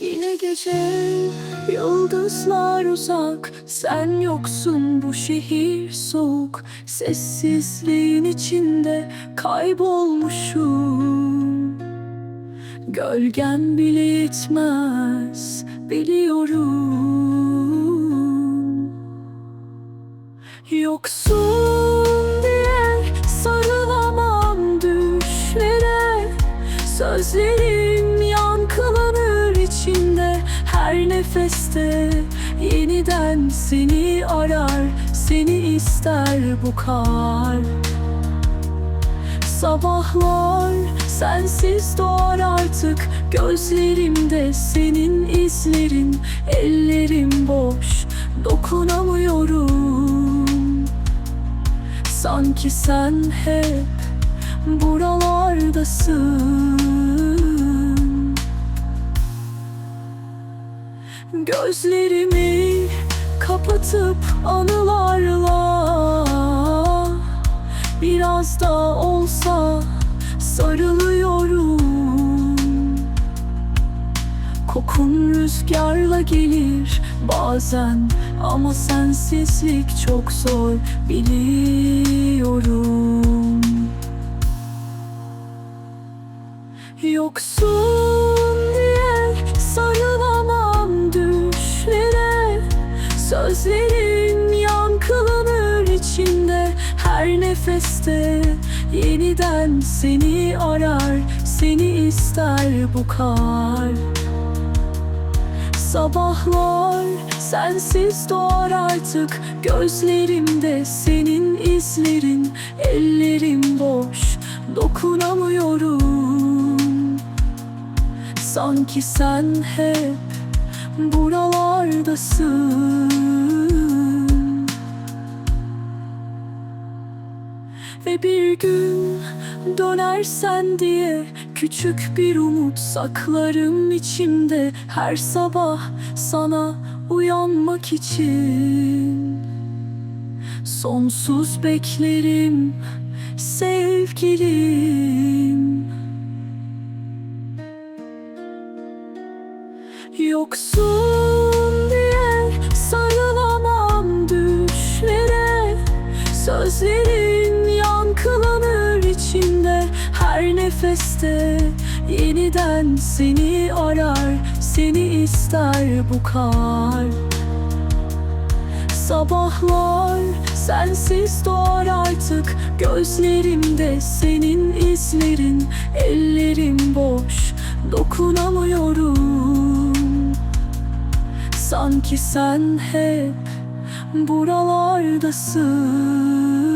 Yine gece yıldızlar uzak. Sen yoksun bu şehir soğuk. Sessizliğin içinde kaybolmuşum. Gölgen bile yetmez biliyorum. Yoksun diye sarılamam düşlere. Sözlerim nefeste. Yeniden seni arar, seni ister bu kalp Sabahlar sensiz doğar artık Gözlerimde senin izlerin Ellerim boş dokunamıyorum. Sanki sen hep buralardasın Gözlerimi kapatıp anılarla Biraz da olsa sarılıyorum. Kokun rüzgarla gelir bazen Ama sensizlik çok zor biliyorum. Yoksun Sözlerin yankılanır içinde her nefeste Yeniden seni arar, seni ister bu kalp Sabahlar sensiz doğar artık Gözlerimde senin izlerin Ellerim boş dokunamıyorum. Sanki sen hep buralardasın Ve bir gün dönersen diye Küçük bir umut saklarım içimde Her sabah sana uyanmak için. Sonsuz beklerim sevgilim. Yoksun Sözlerin yankılanır içinde her nefeste Yeniden seni arar, seni ister bu kalp Sabahlar sensiz doğar artık Gözlerimde senin izlerin Ellerim boş dokunamıyorum. Sanki sen hep buralardasın